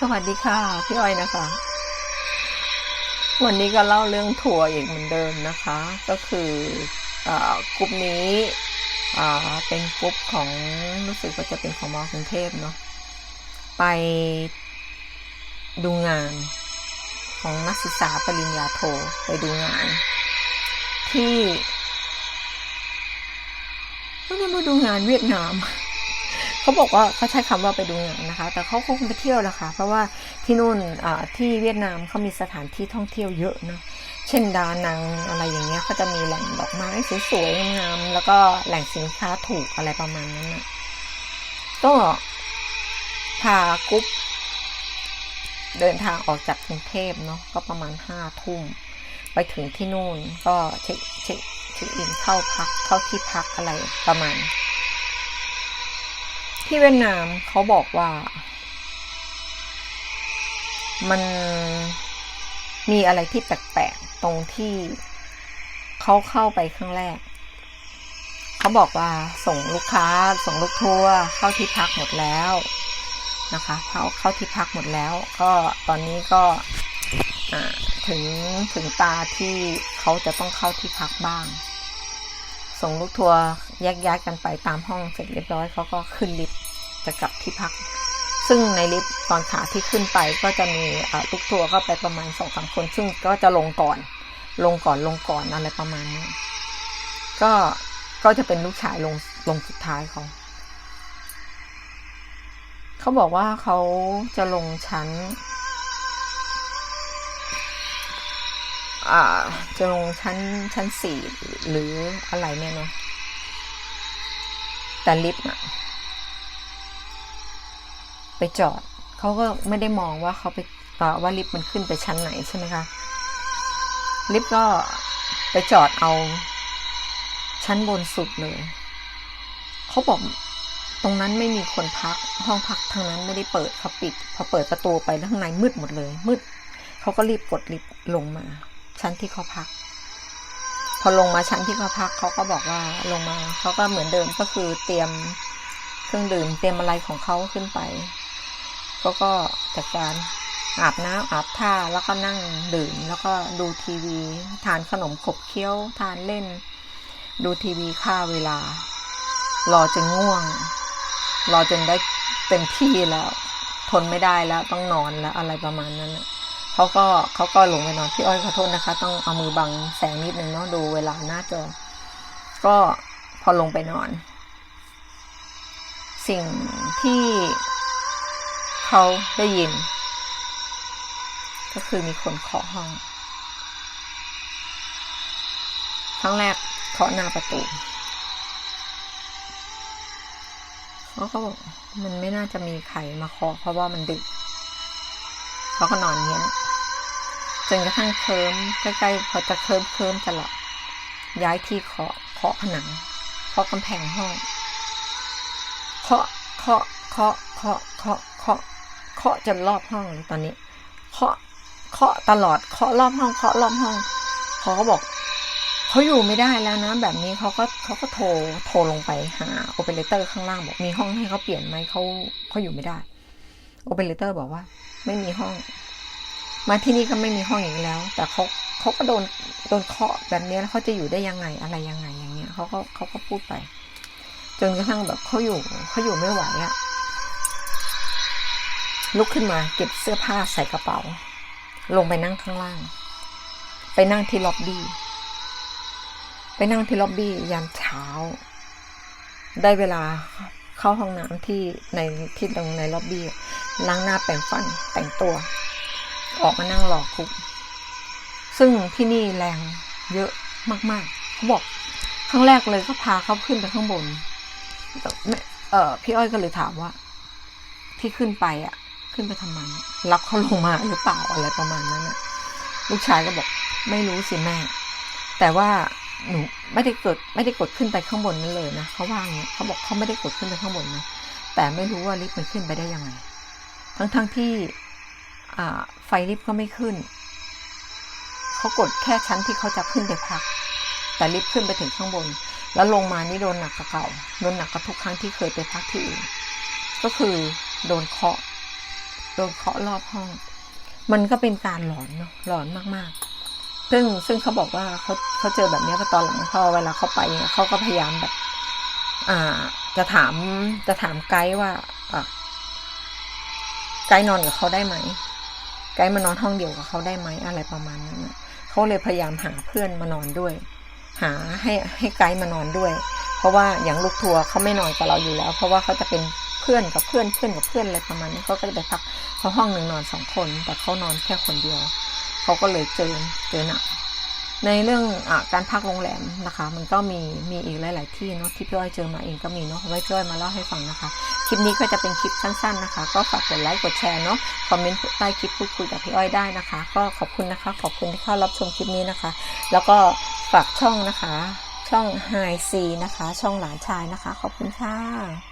สวัสดีค่ะ พี่อ้อยนะคะ วันนี้ก็เล่าเรื่องทัวอีกเหมือนเดิมนะคะ ก็คืออกลุ่มนี้อ่าเป็นกลุ่มของรู้สึกว่าจะเป็นของมอกรุงเทพเนาะไปดูงานของนักศึกษาปริญญาโทไปดูงาน ที่ไม่ได้มาดูงานเวียดนาม เขาบอกว่าเขาใช้คำว่าไปดูงานนะคะ แต่เขาคงไปเที่ยวแหละค่ะ เพราะว่าที่นู่นที่เวียดนามเขามีสถานที่ท่องเที่ยวเยอะเนอะเช่นดานังอะไรอย่างเงี้ยเขาจะมีแหล่งดอกไม้สวยๆงามๆแล้วก็แหล่งสินค้าถูกอะไรประมาณนั้นนะก็พากรุ๊ปเดินทางออกจากกรุงเทพเนาะก็ประมาณห้าทุ่มไปถึงที่นู่นก็เช็คเช็คเช็คอินเข้าพักเข้าที่พักอะไรประมาณ ที่เวียดนามเขาบอกว่า มันมีอะไรที่แปลกๆตรงที่เขาเข้าไปครั้งแรก เขาบอกว่าส่งลูกค้าส่งลูกทัวร์เข้าที่พักหมดแล้วนะคะเขาเข้าที่พักหมดแล้ว ก็ตอนนี้ก็ถึงถึงตาที่เขาจะต้องเข้าที่พักบ้าง ส่งลูกทัวร์ แยกย้ายกันไปตามห้องเสร็จเรียบร้อยเขาก็ขึ้นลิฟต์จะกลับที่พัก ซึ่งในลิฟต์ตอนขาที่ขึ้นไปก็จะมีลูกทัวร์ก็ไปประมาณสองสามคน ซึ่งก็จะลงก่อน ลงก่อนลงก่อนอะไรประมาณนี้ก็ก็จะเป็นลูกชายลงลงสุดท้ายเขาเขาบอกว่าเขาจะลงชั้นอ่าจะลงชั้นชั้นสี่หรืออะไรเนี่ยเนาะ แต่ลิฟต์อะไปจอดเขาก็ไม่ได้มองว่าเขาไปอ่าว่าลิฟต์มันขึ้นไปชั้นไหนใช่ไหมคะลิฟต์ก็ไปจอดเอา ชั้นบนสุดเลย เขาบอกตรงนั้นไม่มีคนพัก ห้องพักทางนั้นไม่ได้เปิดเขาปิด พอเปิดประตูไปแล้วข้างในมืดหมดเลย มืดเขาก็รีบกดลิฟต์ลงมา ชั้นที่เขาพัก พอลงมาชั้นที่เขาพักเขาก็บอกว่าลงมาเขาก็เหมือนเดิมก็คือเตรียมเครื่องดื่มเตรียมอะไรของเขาขึ้นไปเขาก็จัดการอาบน้ำอาบท่าแล้วก็นั่งดื่ม แล้วก็ดูทีวี ทานขนมขบเคี้ยวทานเล่น ดูทีวีค่าเวลา รอจนง่วง รอจนได้เต็มที่แล้ว ทนไม่ได้แล้วต้องนอนแล้วอะไรประมาณนั้นนะ เขาก็เขาก็ลงไปนอนพี่อ้อยขอโทษนะคะ ต้องเอามือบังแสงนิดนึงเนาะดูเวลาหน้าจอ ก็พอลงไปนอน สิ่งที่เขาได้ยิน ก็คือมีคนเคาะห้องครั้งแรกเคาะหน้าประตูเขาก็บอกมันไม่น่าจะมีใครมาเคาะเพราะว่ามันดึกเขาก็นอนเงี้ย จนกระทั่งเคิมใกล้ๆพอจะเคิมเคิมจะหลับย้ายที่เคาะเคาะผนังเคาะกำแพงห้องเคาะเคาะเคาะเคาะเคาะเคาะเคาะจนรอบห้องเลยตอนนี้เคาะเคาะตลอดเคาะรอบห้องเคาะรอบห้องเขาก็บอกเขาอยู่ไม่ได้แล้วนะ แบบนี้เขาก็เขาก็โทรโทรลงไปหาโอเปอเรเตอร์ข้างล่างบอกมีห้องให้เขาเปลี่ยนไหมเขาเขาอยู่ไม่ได้โอเปอเรเตอร์บอกว่า ไม่มีห้อง มาที่นี่ก็ไม่มีห้องอย่างนี้แล้ว แต่เขาเขาก็โดนโดนเคาะแบบนี้แล้วเขาจะอยู่ได้ยังไงอะไรยังไงอย่างเงี้ยเขาก็เขาก็พูดไป จนกระทั่งแบบเขาอยู่เขาอยู่ไม่ไหวอะลุกขึ้นมาเก็บเสื้อผ้าใส่กระเป๋า ลงไปนั่งข้างล่าง ไปนั่งที่ล็อบบี้ไปนั่งที่ล็อบบี้ยามเช้า ได้เวลาเข้าห้องน้ำที่ในที่ตรงในล็อบบี้ล้างหน้าแปรงฟันแต่งตัว ออกมานั่งรอคุก ซึ่งที่นี่แรงเยอะมากๆเขาบอกครั้งแรกเลยก็พาเขาขึ้นไปข้างบนแต่เออพี่อ้อยก็เลยถามว่า ที่ขึ้นไปอะ ขึ้นไปทำไมรับเขาลงมาหรือเปล่าอะไรประมาณนั้นอะ ลูกชายก็บอกไม่รู้สิแม่ แต่ว่าหนูไม่ได้กดไม่ได้กดขึ้นไปข้างบนนั้นเลยนะเขาว่างเงี้ยเขาบอกเขาไม่ได้กดขึ้นไปข้างบนนะแต่ไม่รู้ว่าลิฟต์มันขึ้นไปได้ยังไง ทั้งทั้งที่ ไฟลิฟต์ก็ไม่ขึ้น เขากดแค่ชั้นที่เขาจะขึ้นไปพัก แต่ลิฟต์ขึ้นไปถึงข้างบน แล้วลงมานี่โดนหนักกว่าเก่า โดนหนักกว่าทุกครั้งที่เคยไปพักที่อื่น ก็คือโดนเคาะ โดนเคาะรอบห้อง มันก็เป็นการหลอนเนาะ หลอนมากๆ ซึ่งซึ่งเขาบอกว่าเขาเขาเจอแบบนี้พอตอนหลังพอเวลาเขาไปเขาก็พยายามแบบอ่าจะถามจะถามไกด์ว่าไกด์นอนกับเขาได้ไหม ไกด์มานอนห้องเดียวกับเขาได้ไหมอะไรประมาณนั้นเขาเลยพยายามหาเพื่อนมานอนด้วย หาให้ให้ไกด์มานอนด้วย เพราะว่าอย่างลูกทัวร์เขาไม่นอนกับเราอยู่แล้ว เพราะว่าเขาจะเป็นเพื่อนกับเพื่อนเพื่อนกับเพื่อนอะไรประมาณนี้เขาก็จะไปพักเพราห้องหนึ่งนอนสองคน แต่เขานอนแค่คนเดียวเขาก็เลยเจอเจอหนักในเรื่องอการพักโรงแรมนะคะ มันก็มีมีอีกหลาย ๆ ที่เนาะที่พี่อ้อยเจอมาเองก็มีเนาะไว้พี่อ้อยมาเล่าให้ฟังนะคะ คลิปนี้ก็จะเป็นคลิปสั้นๆนะคะ ก็ฝากกดไลค์กดแชร์เนาะคอมเมนต์ใต้คลิปพูดคุยกับพี่อ้อยได้นะคะ ก็ขอบคุณนะคะ ขอบคุณที่เข้ารับชมคลิปนี้นะคะ แล้วก็ฝากช่องนะคะ ช่องไฮซีนะคะ ช่องหลานชายนะคะ ขอบคุณค่ะ